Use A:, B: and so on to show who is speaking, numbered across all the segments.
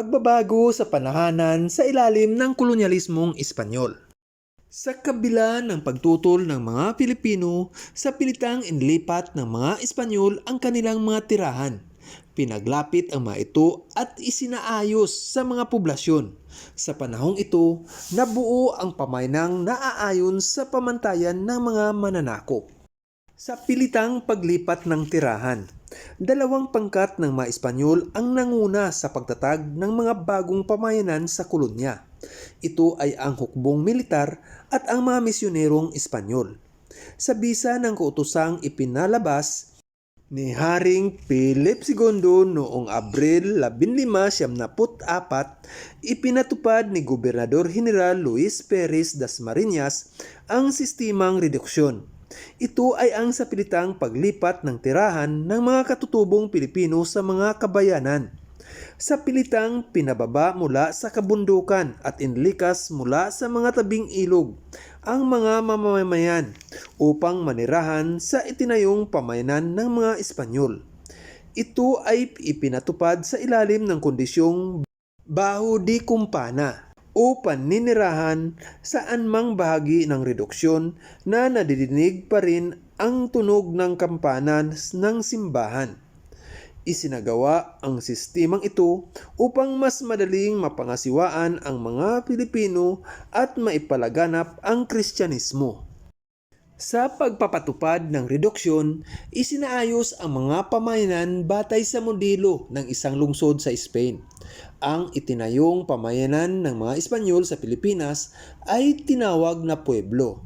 A: Pagbabago sa panahanan sa ilalim ng kolonyalismong Espanyol. Sa kabila ng pagtutol ng mga Pilipino sa pilitang inilipat ng mga Espanyol ang kanilang mga tirahan, pinaglapit ang mga ito at isinaayos sa mga poblasyon. Sa panahong ito, nabuo ang pamaynang naaayon sa pamantayan ng mga mananakop. Sa pilitang paglipat ng tirahan, dalawang pangkat ng mga Espanyol ang nanguna sa pagtatag ng mga bagong pamayanan sa kolonya. Ito ay ang hukbong militar at ang mga misyonerong Espanyol. Sa bisa ng kautusang ipinalabas ni Haring Philip II noong Abril 1574, ipinatupad ni Gobernador General Luis Perez das Marinas ang sistemang reduksyon. Ito ay ang sapilitang paglipat ng tirahan ng mga katutubong Pilipino sa mga kabayanan. Sa pilitang pinababa mula sa kabundukan at inlikas mula sa mga tabing ilog ang mga mamamayan upang manirahan sa itinayong pamayanan ng mga Espanyol. Ito ay ipinatupad sa ilalim ng kondisyong baho di kumpana o paninirahan saan mang bahagi ng reduksyon na nadidinig pa rin ang tunog ng kampanan ng simbahan. Isinagawa ang sistemang ito upang mas madaling mapangasiwaan ang mga Pilipino at maipalaganap ang Kristyanismo. Sa pagpapatupad ng reduksyon, isinaayos ang mga pamayanan batay sa modelo ng isang lungsod sa Spain. Ang itinayong pamayanan ng mga Espanyol sa Pilipinas ay tinawag na pueblo.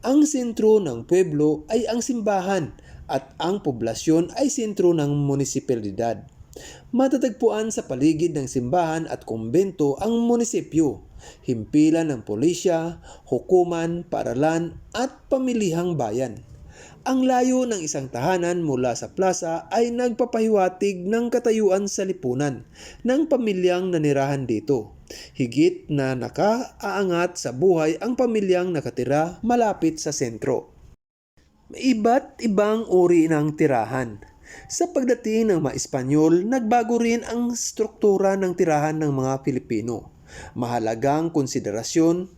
A: Ang sentro ng pueblo ay ang simbahan at ang poblasyon ay sentro ng munisipalidad. Matatagpuan sa paligid ng simbahan at kumbento ang munisipyo, himpilan ng pulisya, hukuman, paaralan at pamilihang bayan. Ang layo ng isang tahanan mula sa plaza ay nagpapahiwatig ng katayuan sa lipunan ng pamilyang nanirahan dito. Higit na nakaaangat sa buhay ang pamilyang nakatira malapit sa sentro. Iba't ibang uri ng tirahan. Sa pagdating ng mga Espanyol, nagbago rin ang struktura ng tirahan ng mga Pilipino. Mahalagang konsiderasyon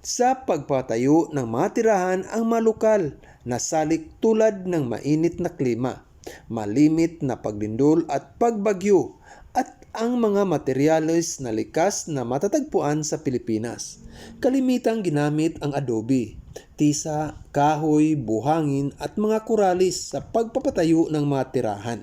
A: sa pagpatayo ng mga tirahan ang malukal na salik tulad ng mainit na klima, malimit na paglindol at pagbagyo ang mga materyales na likas na matatagpuan sa Pilipinas. Kalimitang ginamit ang adobe, tisa, kahoy, buhangin at mga kuralis sa pagpapatayo ng mga tirahan.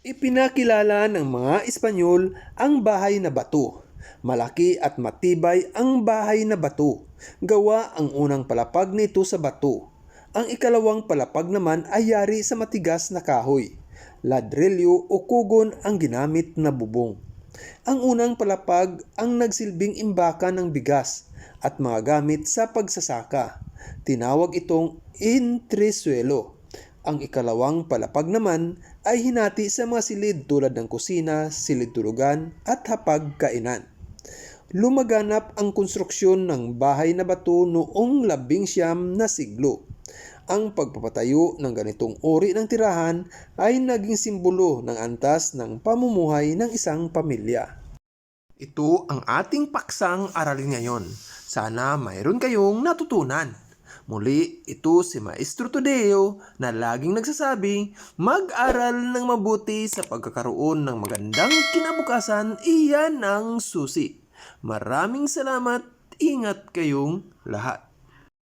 A: Ipinakilala ng mga Espanyol ang bahay na bato. Malaki at matibay ang bahay na bato. Gawa ang unang palapag nito sa bato. Ang ikalawang palapag naman ay yari sa matigas na kahoy. Ladrilyo o kugon ang ginamit na bubong. Ang unang palapag ang nagsilbing imbakan ng bigas at mga gamit sa pagsasaka. Tinawag itong intresuelo. Ang ikalawang palapag naman ay hinati sa mga silid tulad ng kusina, silid tulugan at hapag kainan. Lumaganap ang konstruksyon ng bahay na bato noong labing siyam na siglo. Ang pagpapatayo ng ganitong uri ng tirahan ay naging simbolo ng antas ng pamumuhay ng isang pamilya. Ito ang ating paksang aralin ngayon. Sana mayroon kayong natutunan. Muli, ito si Maestro Todeo na laging nagsasabing mag-aral ng mabuti sa pagkakaroon ng magandang kinabukasan, iyan ang susi. Maraming salamat, ingat kayong lahat.